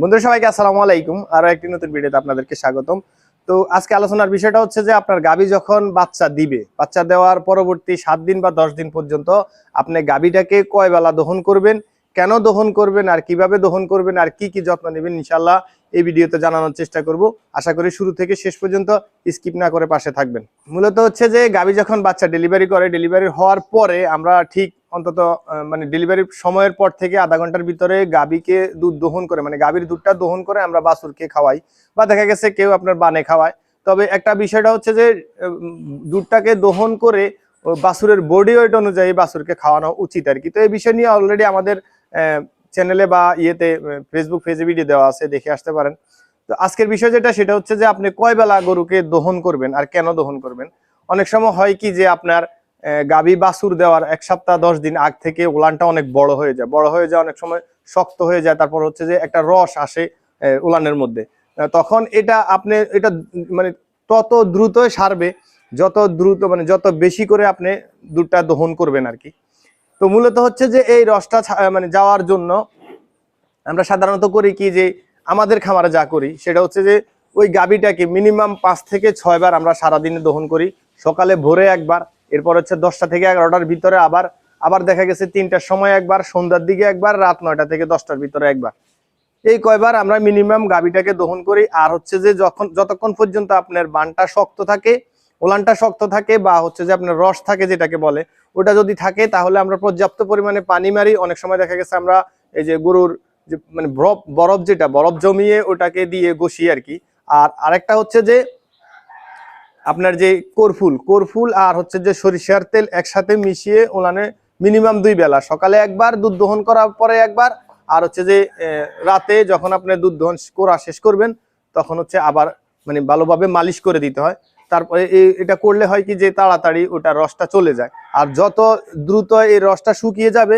বন্ধুরা, সবাইকে আসসালামু আলাইকুম। আরও একটি নতুন ভিডিওতে আপনাদেরকে স্বাগতম। তো আজকে আলোচনার বিষয়টা হচ্ছে যে, আপনার গাবি যখন বাচ্চা দিবে, বাচ্চা দেওয়ার পরবর্তী সাত দিন বা দশ দিন পর্যন্ত আপনি গাবিটাকে কয় বেলা দহন করবেন, কেন দহন করবেন, আর কীভাবে দহন করবেন, আর কি কি যত্ন নেবেন ইনশাল্লাহ এই ভিডিওতে জানানোর চেষ্টা করব। আশা করি শুরু থেকে শেষ পর্যন্ত স্কিপ না করে পাশে থাকবেন। মূলত হচ্ছে যে গাবি যখন বাচ্চা ডেলিভারি করে, ডেলিভারি হওয়ার পরে আমরা ঠিক অন্তত মানে ডেলিভারির সময়ের পর থেকে আধা ঘণ্টার ভিতরে গাবিকে দুধ দহন করে মানে গাবির দুধটা দহন করে আমরা বাছুরকে খাওয়াই বা দেখা গেছে কেউ আপনার বানে খাওয়ায়। তবে একটা বিষয়টা হচ্ছে যে দুধটাকে দহন করে, ও বাছুরের বডি ওয়েট অনুযায়ী বাছুরকে খাওয়ানো উচিত আর কি। তো এই বিষয় নিয়ে অলরেডি আমাদের চ্যানেলে বা ইয়েতে ফেসবুক পেজে ভিডিও দেওয়া আছে, দেখে আসতে পারেন। তো আজকের বিষয় যেটা, সেটা হচ্ছে যে আপনি কয় বেলা গরুকে দহন করবেন আর কেন দহন করবেন? অনেক সময় হয় কি যে আপনার গাভী বাছুর দেওয়ার এক সপ্তাহ দশ দিন আগ থেকে উলানটা অনেক বড় হয়ে যায়। বড় হয়ে যায় অনেক সময় শক্ত হয়ে যায়, তারপর হচ্ছে যে একটা রস আসে উলানের মধ্যে। তখন এটা আপনি, এটা মানে তত দ্রুত সারবে, যত দ্রুত মানে যত বেশি করে আপনি দুধটা দহন করবেন আর কি। তো মূলত হচ্ছে যে এই রসটা মানে যাওয়ার জন্য আমরা সাধারণত করি কি যে আমাদের খামারে যা করি, সেটা হচ্ছে যে ওই গাবিটাকে মিনিমাম পাঁচ থেকে ছয় বার আমরা সারাদিনে দহন করি। সকালে ভোরে একবার এরপর হচ্ছে দশটা থেকে এগারোটার ভিতরে আবার আবার দেখা গেছে তিনটার সময় একবার, সন্ধ্যার দিকে একবার, রাত নয়টা থেকে দশটার ভিতরে একবার। এই কয়বার আমরা মিনিমাম গাবিটাকে দহন করি। আর হচ্ছে যে যখন যতক্ষণ পর্যন্ত আপনার বানটা শক্ত থাকে, ওলানটা শক্ত থাকে বা হচ্ছে যে আপনার রস থাকে যেটাকে বলে, ওটা যদি থাকে তাহলে আমরা পর্যাপ্ত পরিমাণে পানি মারি। অনেক সময় দেখা গেছে আমরা এই যে গরুর যে মানে বরফ বরফ যেটা, বরফ জমিয়ে ওটাকে দিয়ে বসি আর কি। আর আরেকটা হচ্ছে যে আপনার যে কোরফুল কোরফুল আর হচ্ছে যে সরিষার তেল একসাথে মিশিয়ে ওলানে মিনিমাম দুই বেলা। সকালে একবার, দুধ দহন করার পরে একবার, আর হচ্ছে যে রাতে যখন আপনি দুধ দহন করা শেষ করবেন, তখন হচ্ছে আবার মানে ভালোভাবে মালিশ করে দিতে হয়। তারপরে এটা করলে হয় কি যে তাড়াতাড়ি ওটা রসটা চলে যায়। আর যত দ্রুত এই রসটা শুকিয়ে যাবে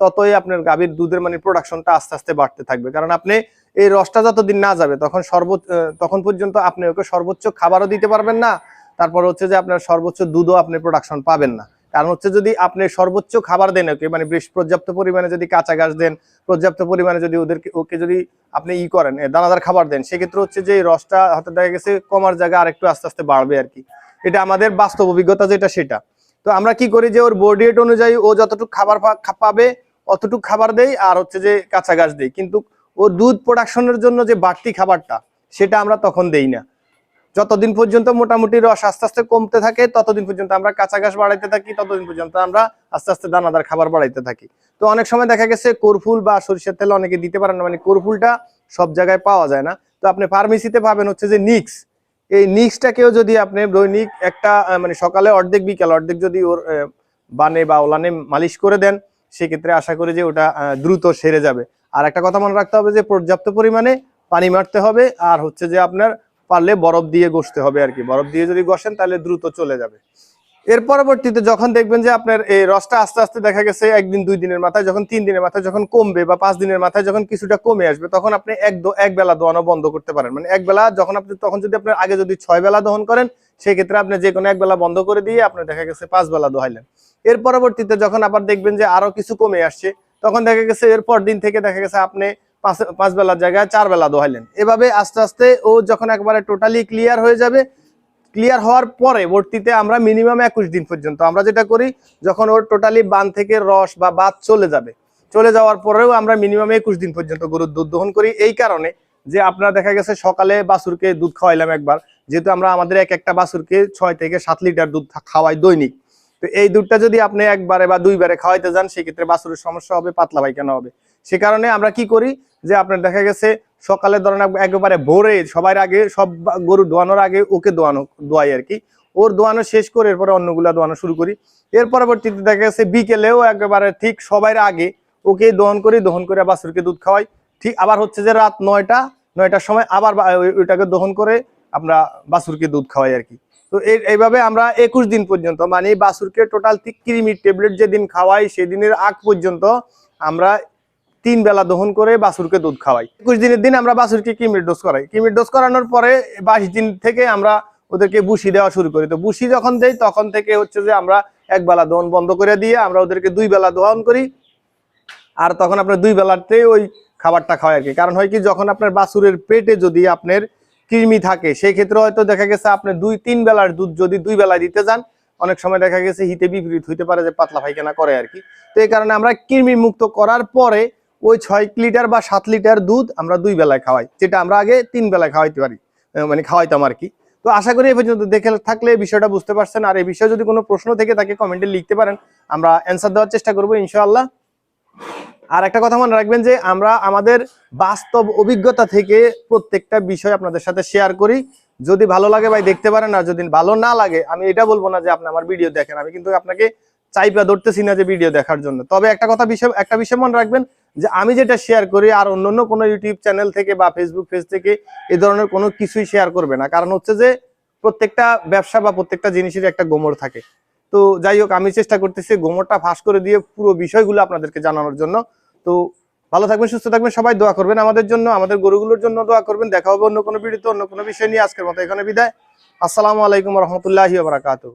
ততই আপনার গাভীর দুধের মানে প্রোডাকশনটা আস্তে আস্তে বাড়তে থাকবে। কারণ আপনি এই রসটা যতদিন না যাবে, তখন সর্বোচ্চ তখন পর্যন্ত আপনি ওকে সর্বোচ্চ খাবারও দিতে পারবেন না। তারপর হচ্ছে যে আপনার সর্বোচ্চ দুধও আপনি প্রোডাকশন পাবেন না। কারণ হচ্ছে যদি আপনি সর্বোচ্চ খাবার দেন ওকে মানে বেশ পর্যাপ্ত পরিমাণে যদি কাঁচা ঘাস দেন, পর্যাপ্ত পরিমাণে যদি ওদেরকে, ওকে যদি আপনি ই করেন দানাদার খাবার দেন, সেক্ষেত্রে হচ্ছে যে এই রসটা হয়তো দেখা গেছে কমার জায়গা আরেকটু আস্তে আস্তে বাড়বে আর কি। এটা আমাদের বাস্তব অভিজ্ঞতা যেটা সেটা। তো আমরা কি করি যে ওর বডি অনুযায়ী ও যতটুকু খাবার পাবে, অতটুকু খাবার দেই আর হচ্ছে যে কাঁচা ঘাস দেই। কিন্তু ওর দুধ প্রোডাকশনের জন্য যে বাড়তি খাবারটা, সেটা আমরা তখন দেই না। যতদিন পর্যন্ত মোটামুটি রস আস্তে আস্তে কমতে থাকে, ততদিন পর্যন্ত আমরা কাঁচা ঘাস বাড়াইতে থাকি, ততদিন পর্যন্ত আমরা আস্তে আস্তে দানাদার খাবার বাড়াইতে থাকি। তো অনেক সময় দেখা গেছে কোরফুল বা সরিষার তেল অনেকে দিতে পারেন না মানে কোরফুলটা সব জায়গায় পাওয়া যায় না। তো আপনি ফার্মেসিতে পাবেন হচ্ছে যে নিক্স এই নিক্সটাকেও যদি আপনি দৈনিক একটা মানে সকালে অর্ধেক, বিকাল অর্ধেক যদি ওর বানে বা ওলানে মালিশ করে দেন, সেক্ষেত্রে আশা করি যে ওটা দ্রুত সেরে যাবে। আর একটা কথা মনে রাখতে হবে যে পর্যাপ্ত পরিমাণে পানি মারতে হবে, আর হচ্ছে যে আপনার পারলে বরফ দিয়ে গসতে হবে আর কি। বরফ দিয়ে যদি ঘষেন, তাহলে দ্রুত চলে যাবে। এর পরবর্তীতে যখন দেখবেন যে আপনার এই রসটা আস্তে আস্তে দেখা গেছে একদিন, দুই দিনের মাথায়, যখন তিন দিনের মাথায় যখন কমবে বা পাঁচ দিনের মাথায় যখন কিছুটা কমে আসবে, তখন আপনি এক এক বেলা দোয়ানো বন্ধ করতে পারেন। মানে এক বেলা যখন আপনি তখন যদি আপনার আগে যদি ছয় বেলা দহন করেন, সেক্ষেত্রে আপনি যে কোনো এক বেলা বন্ধ করে দিয়ে আপনার দেখা গেছে পাঁচ বেলা দোহাইলেন। এর পরবর্তীতে যখন আবার দেখবেন যে আরও কিছু কমে আসছে, তখন দেখা গেছে এর পর দিন থেকে দেখা গেছে আপনি পাঁচ পাঁচ বেলার জায়গায় চার বেলা দোহাইলেন। এভাবে আস্তে আস্তে ও যখন একবারে টোটালি ক্লিয়ার হয়ে যাবে ক্লিয়ার হওয়ার পরে ভর্তিতে আমরা মিনিমাম একুশ দিন পর্যন্ত। আমরা যেটা করি, যখন ওর টোটালি বান থেকে রস বা বাদ চলে যাবে, চলে যাওয়ার পরেও আমরা মিনিমাম একুশ দিন পর্যন্ত গরুর দুধ দহন করি। এই কারণে যে আপনার দেখা গেছে সকালে বাছুরকে দুধ খাওয়াইলাম একবার, যেহেতু আমরা আমাদের এক একটা বাছুরকে ছয় থেকে সাত লিটার দুধ খাওয়াই দৈনিক। তো এই দুধটা যদি আপনি একবারে বা দুইবারে খাওয়াইতে যান, সেক্ষেত্রে বাছুরের সমস্যা হবে, পাতলা পায়খানা হবে। সে কারণে আমরা কি করি, যে আপনার দেখা গেছে সকালে ধরেন একেবারে ভোরে সবার আগে সব গরু দোয়ানোর আগে ওকে দোয়ানো, দোয়াই আর কি। ওর দোয়ানো শেষ করে এরপরে অন্যগুলা দোয়ানো শুরু করি। এর পরবর্তীতে দেখা গেছে বিকেলেও একেবারে ঠিক সবার আগে ওকে দহন করি, দহন করে বাছুরকে দুধ খাওয়াই। ঠিক আবার হচ্ছে যে রাত নয়টা, নয়টার সময় আবার ওই- ওইটাকে দহন করে আমরা বাছুরকে দুধ খাওয়াই আর কি। তো এই এইভাবে আমরা একুশ দিন পর্যন্ত মানে বাছুরকে টোটাল ঠিক ক্রিমির ট্যাবলেট যেদিন খাওয়াই, সেদিনের আগ পর্যন্ত আমরা তিন বেলা দহন করে বাছুরকে দুধ খাওয়াই। একুশ দিনের দিন আমরা বাছুরকে কিমির ডোজ করাই। কিমির ডোজ করানোর পরে বাইশ দিন থেকে আমরা ওদেরকে বুসি দেওয়া শুরু করি। তো বুসি যখন দেই, তখন থেকে হচ্ছে যে আমরা এক বেলা দহন বন্ধ করে দিয়ে আমরা ওদেরকে দুই বেলা দহন করি। আর তখন আপনার দুই বেলাতে ওই খাবারটা খাওয়ায় আর কি। কারণ হয় কি, যখন আপনার বাছুরের পেটে যদি আপনার কৃমি থাকে, সেই ক্ষেত্রে হয়তো দেখা গেছে আপনি দুই, তিন বেলার দুধ যদি দুই বেলায় দিতে যান, অনেক সময় দেখা গেছে হিতে বিপরীত হইতে পারে যে পাতলা পায়খানা করে আর কি। তো এই কারণে আমরা কৃমি মুক্ত করার পরে ওই ছয় লিটার বা সাত লিটার দুধ আমরা দুই বেলায় খাওয়াই, যেটা আমরা আগে তিন বেলায় খাওয়াইতে পারি মানে খাওয়াইতাম আর কি। তো আশা করি এই পর্যন্ত দেখে থাকলে বিষয়টা বুঝতে পারছেন, আর এই বিষয়ে যদি কোনো প্রশ্ন থেকে তাকে কমেন্টে লিখতে পারেন, আমরা অ্যান্সার দেওয়ার চেষ্টা করব ইনশাআল্লাহ। আর একটা কথা মনে রাখবেন যে, আমরা আমাদের বাস্তব অভিজ্ঞতা থেকে প্রত্যেকটা বিষয় আপনাদের সাথে শেয়ার করি। যদি ভালো লাগে ভাই, দেখতে পারেন, আর যদি ভালো না লাগে, আমি এটা বলব না যে আপনি আমার ভিডিও দেখেন, আমি কিন্তু আপনাকে চাইপা ধরতেছি না যে ভিডিও দেখার জন্য। তবে একটা কথা বিষয়, একটা বিষয় মনে রাখবেন যে আমি যেটা শেয়ার করি আর অন্য অন্য কোনো ইউটিউব চ্যানেল থেকে বা ফেসবুক পেজ থেকে এ ধরনের কোনো কিছুই শেয়ার করবে না। কারণ হচ্ছে যে প্রত্যেকটা ব্যবসা বা প্রত্যেকটা জিনিসের একটা গোমর থাকে। তো যাই হোক, আমি চেষ্টা করতেছি গোমরটা ফাঁস করে দিয়ে পুরো বিষয়গুলো আপনাদেরকে জানানোর জন্য। তো ভালো থাকবেন, সুস্থ থাকবেন, সবাই দোয়া করবেন আমাদের জন্য, আমাদের গরুগুলোর জন্য দোয়া করবেন। দেখা হবে অন্য কোনো ভিডিওতে অন্য কোনো বিষয় নিয়ে। আজকের মতো এখানে বিদায়। আসসালামু আলাইকুম রহমতুল্লাহি বারাকাতুহ।